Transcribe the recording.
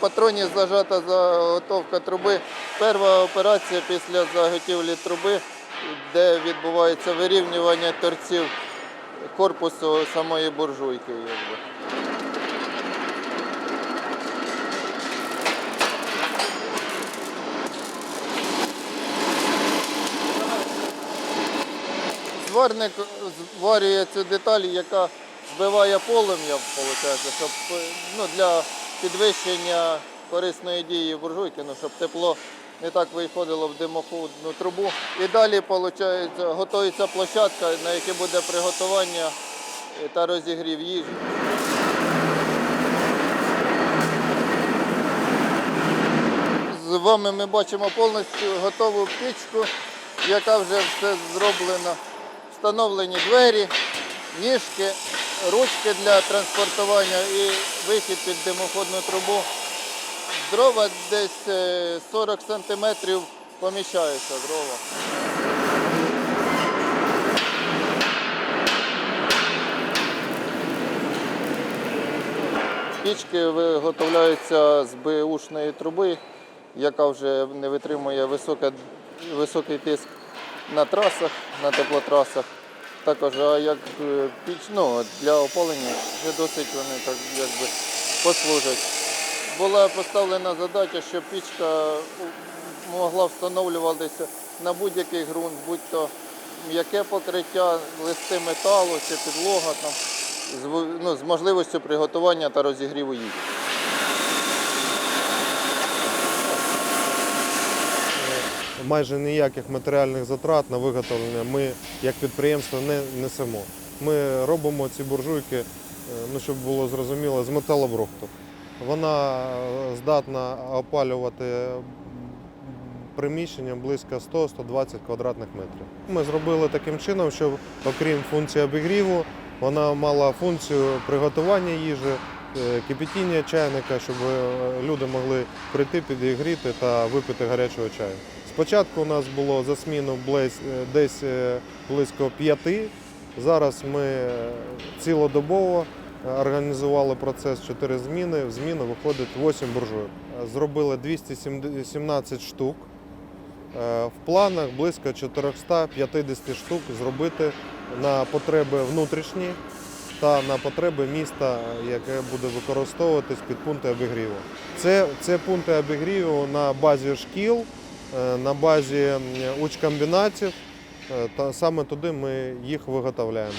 Патроні зажата заготовка труби. Перша операція після заготівлі труби, де відбувається вирівнювання торців корпусу самої буржуйки. Зварник зварює цю деталь, яка збиває полум'я, щоб ну, для підвищення корисної дії буржуйки, щоб тепло не так виходило в димоходну трубу. І далі готується площадка, на якій буде приготування та розігрів їжі. З вами ми бачимо повністю готову пічку, яка вже все зроблена. Встановлені двері, ніжки, ручки для транспортування і вихід під димоходну трубу. Дрова десь е, 40 сантиметрів поміщаються дрова. Пічки виготовляються з бушної труби, яка вже не витримує високий тиск на трасах, на теплотрасах. Також а як е, піч ну, для опалення вже досить вони так якби послужать. Була поставлена задача, щоб пічка могла встановлюватися на будь-який ґрунт, будь-то м'яке покриття, листи металу чи підлога там, з, ну, з можливістю приготування та розігріву їжі. Майже ніяких матеріальних затрат на виготовлення ми як підприємство не несемо. Ми робимо ці буржуйки, е, ну щоб було зрозуміло, з металобрухту. Вона е, здатна опалювати приміщення близько 100-120 квадратних метрів. Ми зробили таким чином, щоб окрім функції обігріву, вона мала функцію приготування їжі, е, кипятіння чайника, щоб люди могли прийти, підігріти та випити гарячого чаю. Спочатку у нас було за зміну е, десь е, близько п'яти. Зараз ми цілодобово е, організували процес 4 зміни. В зміну виходить 8 буржуйок. Зробили 217 штук. В планах близько 450 штук зробити на потреби внутрішні та на потреби міста, яке буде використовуватись під пункти обігріву. Це, це пункти обігріву на базі шкіл, на базі учкомбінатів. Е, Та саме туди ми їх виготовляємо.